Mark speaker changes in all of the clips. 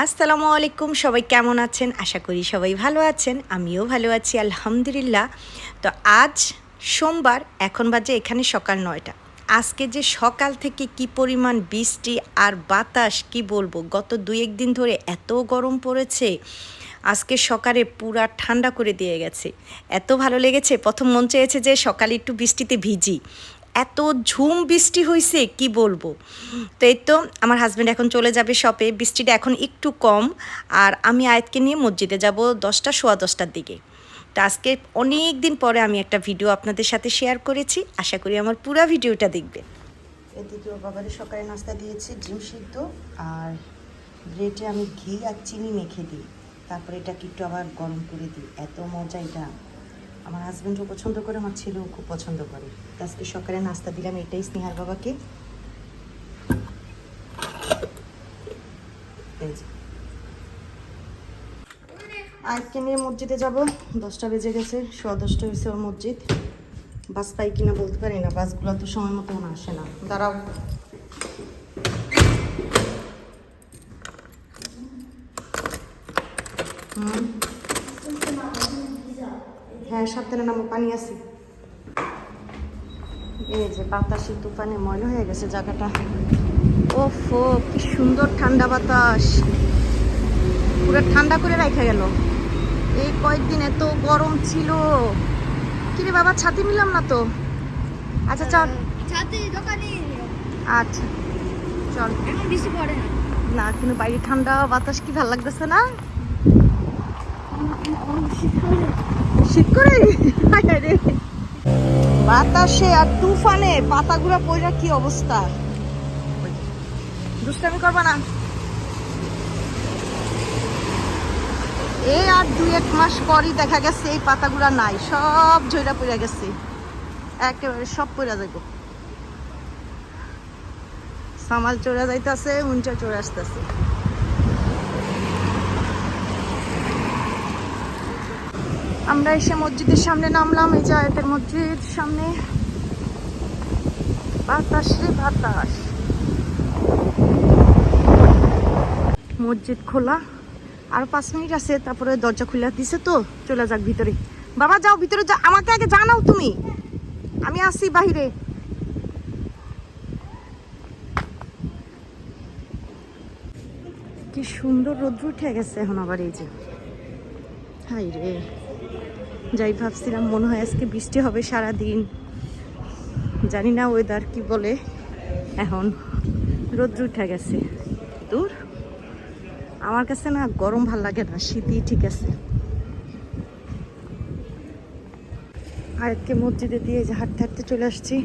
Speaker 1: আসসালামু আলাইকুম, সবাই কেমন আছেন? আশা করি সবাই ভালো আছেন, আমিও ভালো আছি, আলহামদুলিল্লাহ। তো আজ সোমবার, এখন বাজে এখানে সকাল নয়টা। আজকে যে সকাল থেকে কি পরিমাণ বৃষ্টি আর বাতাস, কি বলব? গত দুই একদিন ধরে এত গরম পড়েছে, আজকে সকালে পুরা ঠান্ডা করে দিয়ে গেছে। এত ভালো লেগেছে, প্রথম মন চেয়েছে যে সকালে একটু বৃষ্টিতে ভিজি। এত ঝুম বৃষ্টি হয়েছে কি বলব? তো এই তো আমার হাজব্যান্ড এখন চলে যাবে শপে বৃষ্টিটা এখন একটু কম। আর আমি আয়াতকে নিয়ে মসজিদে যাব দশটা, সোয়া দশটার দিকে। তো আজকে অনেক দিন পরে আমি একটা ভিডিও আপনাদের সাথে শেয়ার করেছি। আশা করি আমার পুরো ভিডিওটা দেখবেন। এদিকে ওর বাবাদের সকালে নাস্তা দিয়েছি, ডিম সিদ্ধ। আর ব্রেডে আমি ঘি আর চিনি মেখে দিই। তারপরে এটাকে একটু আবার গরম করে দিই। এত মজা এটা। আমার হাজব্যান্ডও পছন্দ করে, আমার ছেলেও খুব পছন্দ করে। আজকে সকালে নাস্তা দিলাম এটাই স্নেহার বাবাকে। আজকে নিয়ে মসজিদে যাব, দশটা বেজে গেছে, সোয়া দশটা হয়েছে ওর মসজিদ। বাস পাই কিনা বলতে পারি না, বাসগুলো তো সময় মতো আসে না। দাঁড়াও। হুম। হ্যাঁ সাবধানে নামো পানি আছে। এই যে বাতাসে তুফানে ময়লা হয়ে গেছে জায়গাটা। ওফো কি সুন্দর ঠান্ডা বাতাস। পুরো ঠান্ডা করে রাখা গেল। এই কয়েকদিন এত গরম ছিল। কিরে বাবা ছাতি নিলাম না তো? আচ্ছা চল।
Speaker 2: ছাতি দোকানে।
Speaker 1: আচ্ছা চল।
Speaker 2: এখন বেশি পড়ে না।
Speaker 1: না কিন্তু বাইরে ঠান্ডা বাতাস কি ভালো লাগতেছে না? বাতাসে আর তুফানে পাতাগুলো পয়রা কি অবস্থা? দুষ্টামি করবা না। এই আর দুই এক মাস পরই দেখা গেছে এই পাতাগুলা নাই, সব ঝইরা পড়ে গেছে। একেবারে সব পড়ে যাইব। সামাল চড়ে যাইতেছে উঞ্চা চড়ে আসতেছে। আমরা এসে মসজিদের সামনে নামলাম, এই যে আয়াতের মসজিদ সামনে। বাতাস রে বাতাস। মসজিদ খোলা। আর পাঁচ মিনিট আছে, তারপরে দরজা খুলে দিছে তো, চলে যাক ভিতরে। বাবা, যাও ভিতরে, যা, আমাকে আগে জানাও তুমি। আমি আসি বাহিরে। কি সুন্দর রোদ্র উঠে গেছে এখন আবার এই যে। হাই রে। যাই ভাবছিলাম, মনে হয় আজকে বৃষ্টি হবে সারা দিন জানি না ওয়েদার কি বলে। এখন রোদ্র উঠে গেছে। দূর? আমার কাছে না গরম ভালো লাগে না, শীতই ঠিক আছে। আয়াতকে মসজিদে দিয়ে যে হাঁটতে হাঁটতে চলে আসছি,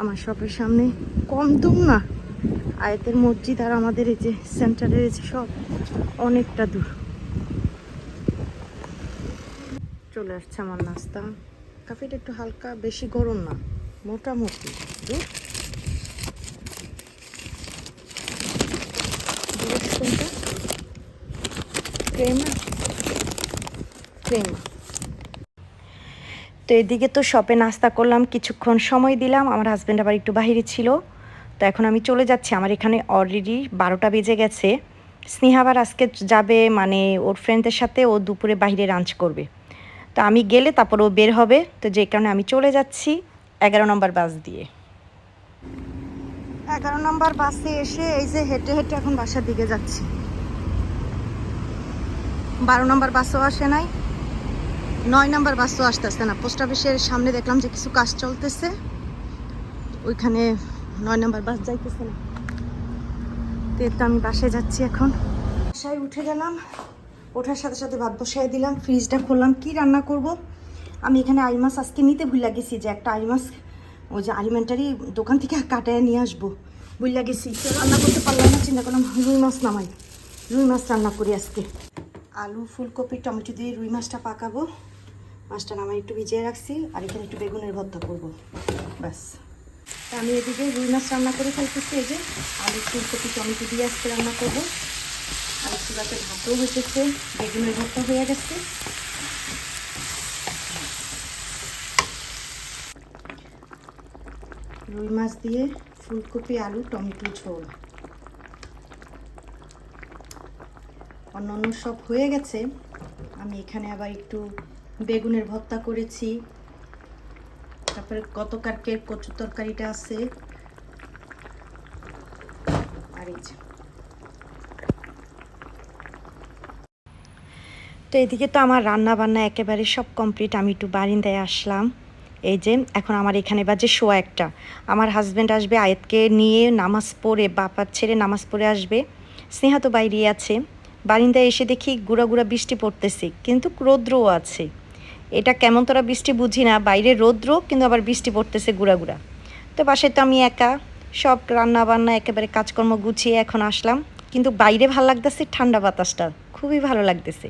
Speaker 1: আমার শপের সামনে। কম দূর না। আয়াতের মসজিদ আর আমাদের এই যে সেন্টারের এই যে সব অনেকটা দূর। চলে আসছে আমার নাস্তা। কাফিটা একটু হালকা, বেশি গরম না, মোটামুটি। ক্রেমা। তো এদিকে তো শপে নাস্তা করলাম, কিছুক্ষণ সময় দিলাম, আমার হাজব্যান্ড আবার একটু বাইরে ছিল। তো এখন আমি চলে যাচ্ছি, আমার এখানে অলরেডি বারোটা বেজে গেছে। স্নেহা আবার আজকে যাবে মানে ওর ফ্রেন্ডদের সাথে, ও দুপুরে বাইরে লাঞ্চ করবে। তো আমি গেলে তারপর ও বের হবে। তো যে কারণে আমি চলে যাচ্ছি এগারো নম্বর বাস দিয়ে। এগারো নম্বর বাসে এসে এই যে হেঁটে হেঁটে এখন বাসার দিকে যাচ্ছি। বারো নম্বর বাসও আসে নাই। নয় নম্বর বাসও আসতেছে না। পোস্ট অফিসের সামনে দেখলাম যে কিছু কাজ চলতেছে। ওইখানে নয় নম্বর বাস যাইতেছে না। তো আমি বাসায় যাচ্ছি এখন। বাসায় উঠে গেলাম। ওঠার সাথে সাথে ভাত বসাই দিলাম ফ্রিজটা খুললাম, কি রান্না করব? আমি এখানে আই মাছ আজকে নিতে ভুল গেছি যে একটা আই মাছ ওই যে আলিমেন্টারি দোকান থেকে কাটায় নিয়ে আসব। ভুল গেছি রান্না করতে পারলাম না, চিন্তা করলাম রুই মাছ নামাই। রুই মাছ রান্না করি আজকে। আলু, ফুলকপি, টমেটো দিয়ে রুই মাছটা পাকাবো। মাছটা নামাই একটু ভিজিয়ে রাখছি, আর এখানে একটু বেগুনের ভর্তা করব। ব্যাস। আমি এদিকে রুই মাছ রান্না করে ফেলতেছি, এই যে আলু, ফুলকপি, টমেটো দিয়ে আজকে রান্না করব। চুলাতে ভাতও হইতেছে বেগুনের ভর্তা হয়ে গেছে। রুই মাছ দিয়ে ফুলকপি, আলু, টমেটো, ঝোল। অন্য অন্য সব হয়ে গেছে। আমি এখানে আবার একটু বেগুনের ভর্তা করেছি। তারপরে গতকালকের কচু তরকারিটা আছে। আর এই যে তো এদিকে তো আমার রান্না বান্না একেবারে সব কমপ্লিট আমি একটু বারিন্দায় আসলাম। এই যে, এখন আমার এখানে বাজে শোয়া একটা। আমার হাজব্যান্ড আসবে, আয়াতকে নিয়ে নামাজ পড়ে, বাপার ছেড়ে নামাজ পড়ে আসবে। স্নেহা তো বাইরে আছে। বারিন্দায় এসে দেখি গুঁড়া গুঁড়া বৃষ্টি পড়তেছে, কিন্তু রৌদ্রও আছে। এটা কেমন তোরা বৃষ্টি বুঝি না, বাইরে রৌদ্র, কিন্তু আবার বৃষ্টি পড়তেছে গুঁড়া গুঁড়া। তো বাসায় তো আমি একা, সব রান্না বান্না একেবারে কাজকর্ম গুছিয়ে এখন আসলাম। কিন্তু বাইরে ভালো লাগতেছে ঠান্ডা বাতাসটা, খুবই ভালো লাগতেছে।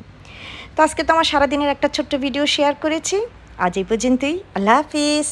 Speaker 1: তো আজকে তো আমার সারাদিনের একটা ছোট্ট ভিডিও শেয়ার করেছি। আজ এই পর্যন্তই। আল্লাহ হাফিজ।